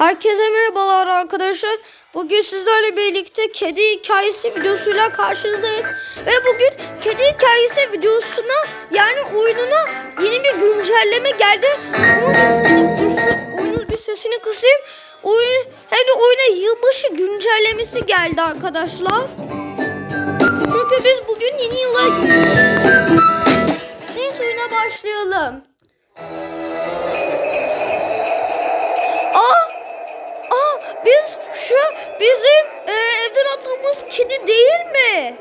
Herkese merhabalar arkadaşlar. Bugün sizlerle birlikte kedi hikayesi videosuyla karşınızdayız. Ve bugün kedi hikayesi videosuna yani oyununa yeni bir güncelleme geldi. Oyunun bir sesini kısayım. Oyun, hem oyuna yılbaşı güncellemesi geldi arkadaşlar. Çünkü biz bugün yeni yıla Neyse oyuna başlayalım. Değil mi?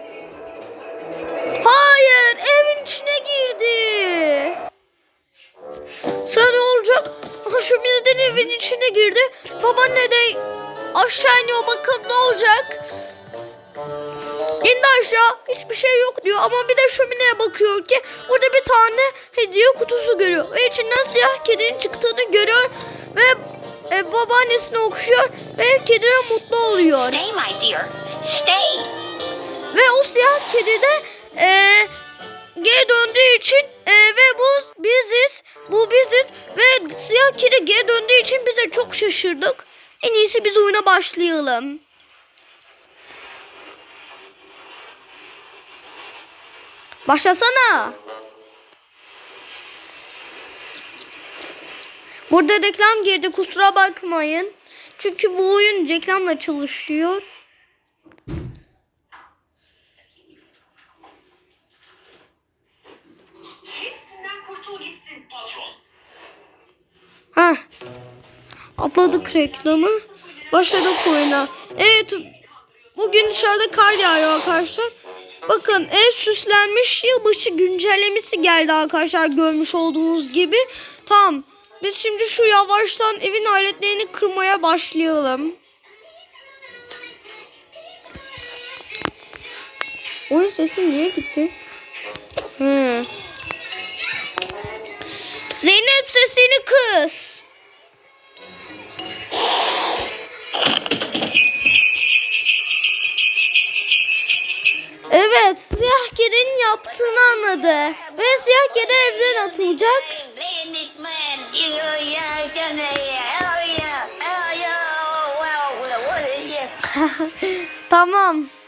Hayır, evin içine girdi. Sıra ne olacak? Şu neden evin içine girdi? Babaanne de aşağı iniyor bakın ne olacak? İndi aşağı hiçbir şey yok diyor ama bir de şömineye bakıyor ki burada bir tane hediye kutusu görüyor. Ve içinden siyah kedinin çıktığını görüyor ve e, babaannesine okşuyor ve kedi de mutlu oluyor. Stay, my dear. Stay. Ve o siyah kedi de e, geri döndüğü için e, ve bu biziz. Bu biziz ve siyah kedi geri döndüğü için biz de çok şaşırdık. En iyisi biz oyuna başlayalım. Başlasana. Burada reklam girdi kusura bakmayın. Çünkü bu oyun reklamla çalışıyor. Reklamı. Başladık oyuna. Evet. Bugün dışarıda kar yağıyor arkadaşlar. Bakın ev süslenmiş yılbaşı güncellemesi geldi arkadaşlar görmüş olduğunuz gibi. Tamam. Biz şimdi şu yavaştan evin aletlerini kırmaya başlayalım. Onun sesi niye gitti? He. Zeynep sesini kıs. Yaptığını anladı. Ve siyah kedi evden atılacak. Planet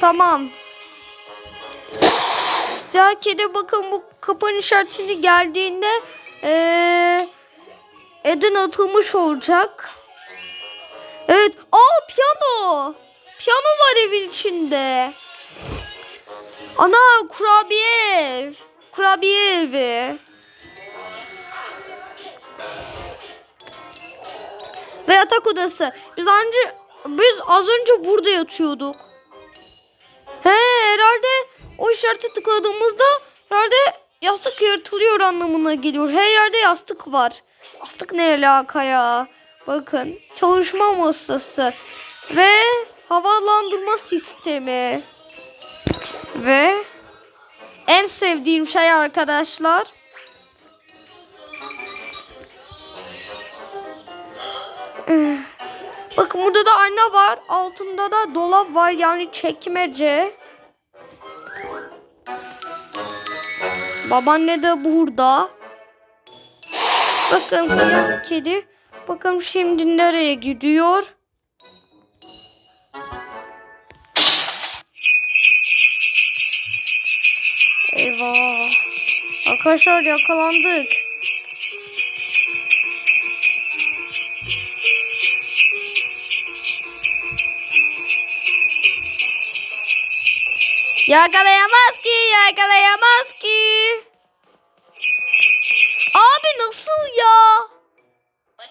Tamam. Kedi bakın bu kapının işaretini geldiğinde eee Eden atılmış olacak. Evet. Aa piyano. Piyano var evin içinde. Ana kurabiye ev. Kurabiye evi. Ve yatak odası. Biz anca biz az önce burada yatıyorduk. He herhalde o işareti tıkladığımızda herhalde yastık yırtılıyor anlamına geliyor. Her yerde yastık var. Yastık ne alaka ya? Bakın çalışma masası ve havalandırma sistemi ve en sevdiğim şey arkadaşlar Eh, Bakın burada da ayna var. Altında da dolap var yani çekmece. Babaanne de burada. Bakın siyah kedi. Bakın şimdi nereye gidiyor? Eyvah. Arkadaşlar yakalandık. Yakalayamaz ki, yakalayamaz ki. Abi nasıl ya? What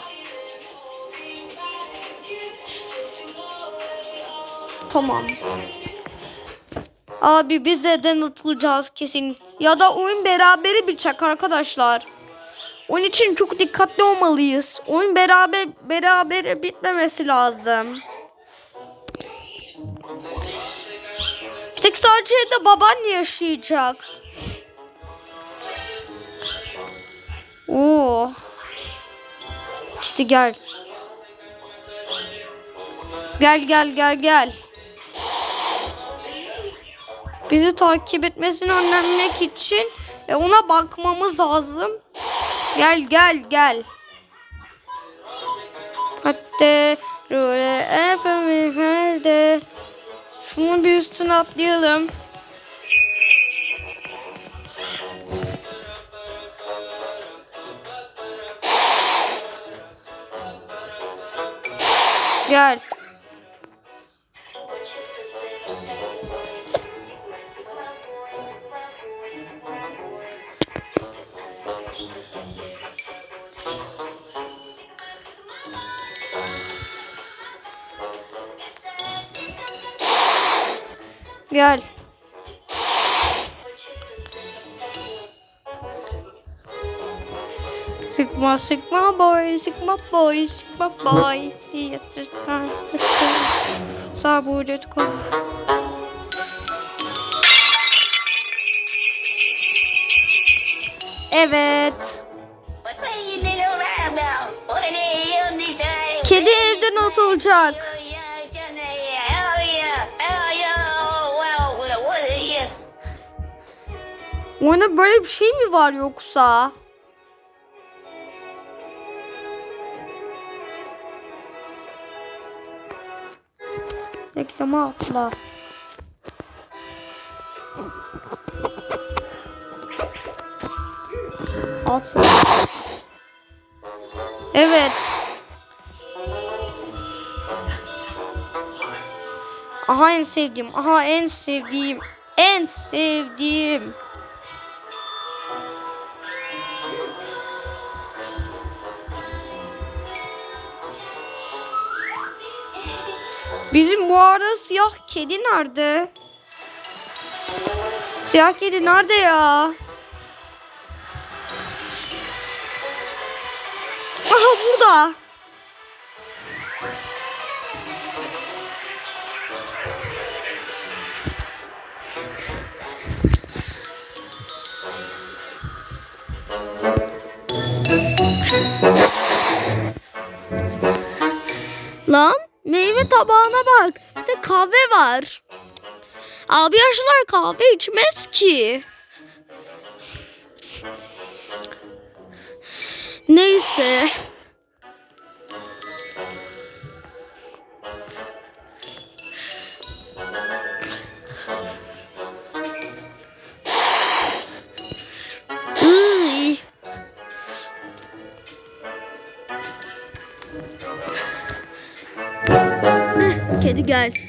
are Tamam. Abi biz neden atılacağız kesin. Ya da oyun berabere bitecek arkadaşlar. Onun için çok dikkatli olmalıyız. Oyun beraber beraber bitmemesi lazım. Bir tek sadece de baban yaşayacak. Oo. Kiti gel. Gel gel gel gel. Bizi takip etmesini önlemek için e, ona bakmamız lazım. Gel gel gel. Hatta hepimiz nerede? Şunu bir üstüne atlayalım. Gel. Gel. Sigma Sigma boy Sigma boy Sigma boy Sabır ko. What what are you? Oyunda böyle bir şey mi var yoksa? Reklama atla. Atla. Evet. Aha en sevdiğim. Aha en sevdiğim. En sevdiğim. Bizim bu arada siyah kedi nerede? Siyah kedi nerede ya? Aha burada. Lan meyve tabağına bak. Bir de kahve var. Abi yaşlılar kahve içmez ki. Neyse. Kedi gel.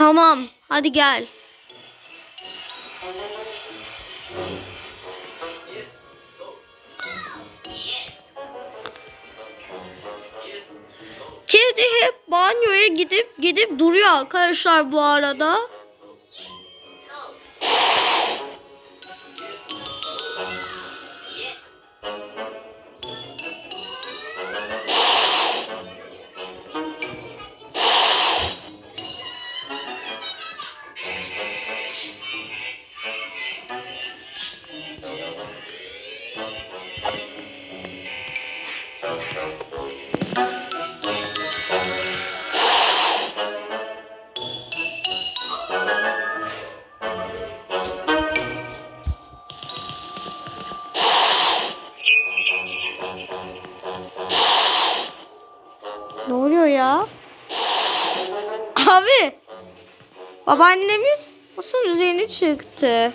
Tamam, hadi gel. Banyoya gidip gidip duruyor arkadaşlar bu arada. Babaannemiz masanın üzerine çıktı.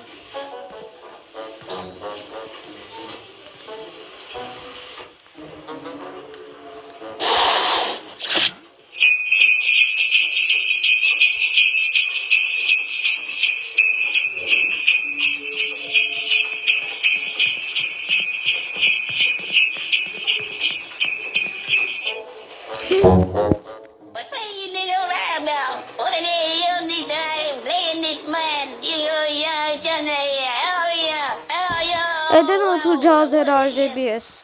What yeah. Eden atılacağız herhalde biz.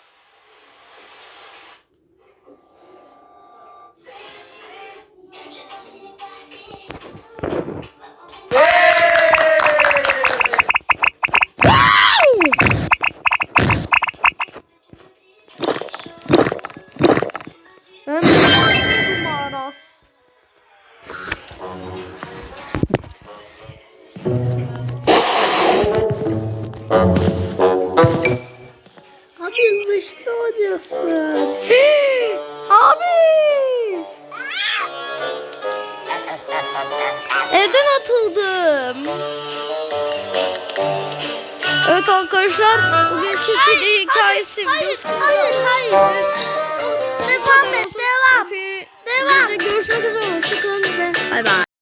Oynuyorsun. Abi. Evden atıldım. Evet arkadaşlar bugünkü kedi hikayesi. Hayır hayır hayır. Devam et devam. Devam. Görüşmek üzere. Hoşçakalın bay bay.